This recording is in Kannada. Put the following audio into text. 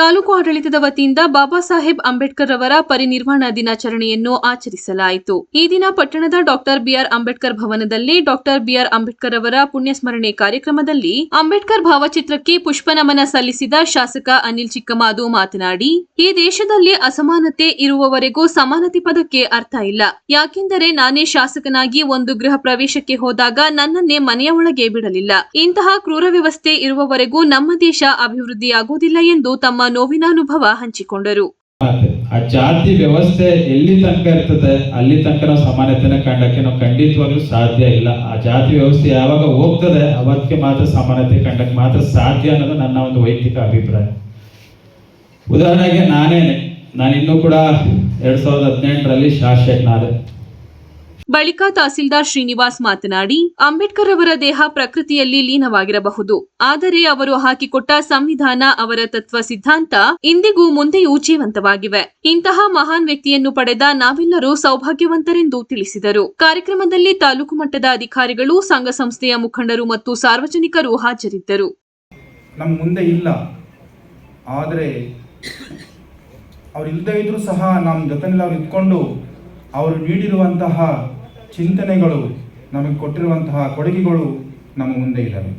ತಾಲೂಕು ಆಡಳಿತದ ವತಿಯಿಂದ ಬಾಬಾ ಸಾಹೇಬ್ ಅಂಬೇಡ್ಕರ್ ಅವರ ಪರಿನಿರ್ವಾಣ ದಿನಾಚರಣೆಯನ್ನು ಆಚರಿಸಲಾಯಿತು. ಈ ದಿನ ಪಟ್ಟಣದ ಡಾಕ್ಟರ್ ಬಿಆರ್ ಅಂಬೇಡ್ಕರ್ ಭವನದಲ್ಲಿ ಡಾಕ್ಟರ್ ಬಿಆರ್ ಅಂಬೇಡ್ಕರ್ ಅವರ ಪುಣ್ಯಸ್ಮರಣೆ ಕಾರ್ಯಕ್ರಮದಲ್ಲಿ ಅಂಬೇಡ್ಕರ್ ಭಾವಚಿತ್ರಕ್ಕೆ ಪುಷ್ಪನಮನ ಸಲ್ಲಿಸಿದ ಶಾಸಕ ಅನಿಲ್ ಚಿಕ್ಕಮಾದು ಮಾತನಾಡಿ, ಈ ದೇಶದಲ್ಲಿ ಅಸಮಾನತೆ ಇರುವವರೆಗೂ ಸಮಾನತೆ ಪದಕ್ಕೆ ಅರ್ಥ ಇಲ್ಲ. ಯಾಕೆಂದರೆ ನಾನೇ ಶಾಸಕನಾಗಿ ಒಂದು ಗೃಹ ಪ್ರವೇಶಕ್ಕೆ ಹೋದಾಗ ನನ್ನನ್ನೇ ಮನೆಯ ಒಳಗೆ ಬಿಡಲಿಲ್ಲ. ಇಂತಹ ಕ್ರೂರ ವ್ಯವಸ್ಥೆ ಇರುವವರೆಗೂ ನಮ್ಮ ದೇಶ ಅಭಿವೃದ್ಧಿಯಾಗುವುದಿಲ್ಲ ಎಂದು ತಮ್ಮ ನೋವಿನ ಅನುಭವ ಹಂಚಿಕೊಂಡರು. ಆ ಜಾತಿ ವ್ಯವಸ್ಥೆ ಎಲ್ಲಿ ತನಕ ಇರ್ತದೆ, ಅಲ್ಲಿ ತನಕ ನಾವು ಸಮಾನತೆನ ಕಂಡಕ್ಕೆ ನಾವು ಖಂಡಿತವಾಗ್ಲೂ ಸಾಧ್ಯ ಇಲ್ಲ. ಆ ಜಾತಿ ವ್ಯವಸ್ಥೆ ಯಾವಾಗ ಹೋಗ್ತದೆ, ಅವತ್ತಿಗೆ ಮಾತ್ರ ಸಮಾನತೆ ಕಂಡಕ್ಕೆ ಮಾತ್ರ ಸಾಧ್ಯ ಅನ್ನೋದು ನನ್ನ ಒಂದು ವೈಯಕ್ತಿಕ ಅಭಿಪ್ರಾಯ. ಉದಾಹರಣೆಗೆ ನಾನೇನೆ. ನಾನು ಇನ್ನೂ ಕೂಡ ಎರಡ್ ಸಾವಿರದ ಹದಿನೆಂಟರಲ್ಲಿ ಶಾಸಕನಾದೆ. ಬಳಿಕ ತಹಸೀಲ್ದಾರ್ ಶ್ರೀನಿವಾಸ್ ಮಾತನಾಡಿ, ಅಂಬೇಡ್ಕರ್ ಅವರ ದೇಹ ಪ್ರಕೃತಿಯಲ್ಲಿ ಲೀನವಾಗಿರಬಹುದು. ಆದರೆ ಅವರು ಹಾಕಿಕೊಟ್ಟ ಸಂವಿಧಾನ ಅವರ ತತ್ವ ಸಿದ್ಧಾಂತ ಇಂದಿಗೂ ಮುಂದೆಯೂ ಜೀವಂತವಾಗಿವೆ. ಇಂತಹ ಮಹಾನ್ ವ್ಯಕ್ತಿಯನ್ನು ಪಡೆದ ನಾವೆಲ್ಲರೂ ಸೌಭಾಗ್ಯವಂತರೆಂದು ತಿಳಿಸಿದರು. ಕಾರ್ಯಕ್ರಮದಲ್ಲಿ ತಾಲೂಕು ಮಟ್ಟದ ಅಧಿಕಾರಿಗಳು, ಸಂಘ ಸಂಸ್ಥೆಯ ಮುಖಂಡರು ಮತ್ತು ಸಾರ್ವಜನಿಕರು ಹಾಜರಿದ್ದರು. ನಮ್ಮ ಮುಂದೆ ಇಲ್ಲ. ಆದರೆ ಅವ್ರು ಇಲ್ಲದೇ ಇದ್ರೂ ಸಹ ನಮ್ಮ ಜೊತೆಯಲ್ಲಿ ಅವ್ರು ಇದ್ಕೊಂಡು ಅವರು ನೀಡಿರುವಂತಹ ಚಿಂತನೆಗಳು ನಮಗೆ ಕೊಟ್ಟಿರುವಂತಹ ಕೊಡುಗೆಗಳು ನಮ್ಮ ಮುಂದೆ ಇದ್ದಾವೆ